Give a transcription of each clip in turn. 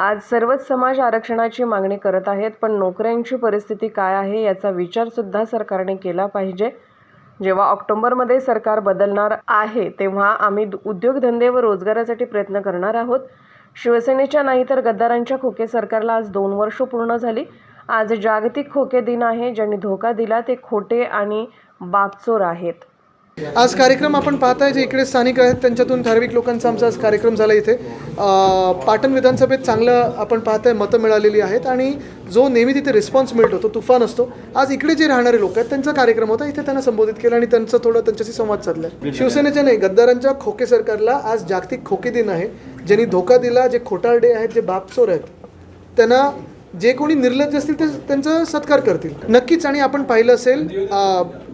आज सर्वच समाज आरक्षणाची मागणी करत आहेत पण नोकऱ्यांची परिस्थिती काय आहे याचा विचारसुद्धा सरकारने केला पाहिजे. जेव्हा ऑक्टोबरमध्ये सरकार बदलणार आहे तेव्हा आम्ही उद्योगधंदे व रोजगारासाठी प्रयत्न करणार आहोत. शिवसेनेच्या नाही तर गद्दारांच्या खोके सरकारला आज दोन वर्ष पूर्ण झाली. आज जागतिक खोके दिन आहे ज्यांनी धोका दिला ते खोटे आणि बापचोर आहेत. आज कार्यक्रम आपण पाहताय जे इकडे स्थानिक आहेत त्यांच्यातून ठराविक लोकांचा आमचा आज कार्यक्रम झाला इथे. पाटण विधानसभेत चांगलं आपण पाहताय मतं मिळालेली आहेत आणि जो नेहमी तिथे रिस्पॉन्स मिळतो तो तुफान असतो. आज इकडे जे राहणारे लोक आहेत त्यांचा कार्यक्रम होता इथे त्यांना संबोधित केलं आणि त्यांचं थोडं त्यांच्याशी संवाद साधला. शिवसेनेच्या नाही गद्दारांच्या खोके सरकारला आज जागतिक खोके दिन आहे. ज्यांनी धोका दिला जे खोटारडे आहेत जे बापचोर आहेत त्यांना जे कोणी निर्लज्ज असतील ते त्यांचा सत्कार करतील. नक्कीच आणि आपण पाहिलं असेल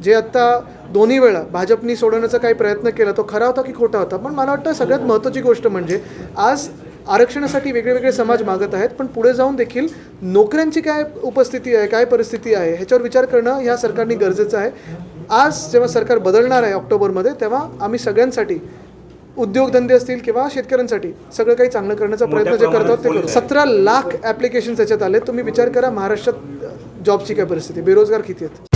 जे आत्ता दोन्ही वेळा भाजपनी सोडवण्याचा काही प्रयत्न केला तो खरा होता की खोटा होता? पण मला वाटतं सगळ्यात महत्त्वाची गोष्ट म्हणजे आज आरक्षणासाठी वेगळे वेगळे समाज मागत आहेत पण पुढे जाऊन देखील नोकऱ्यांची काय उपस्थिती आहे काय परिस्थिती आहे ह्याच्यावर विचार करणं ह्या सरकारने गरजेचं आहे. आज जेव्हा सरकार बदलणार आहे ऑक्टोबरमध्ये तेव्हा आम्ही सगळ्यांसाठी उद्योगधंदे असतील किंवा शेतकऱ्यांसाठी सगळं काही चांगलं करण्याचा प्रयत्न जे करतात ते सतरा लाख ॲप्लिकेशन त्याच्यात आले तुम्ही विचार करा महाराष्ट्रात जॉबची काय परिस्थिती? बेरोजगार किती आहेत?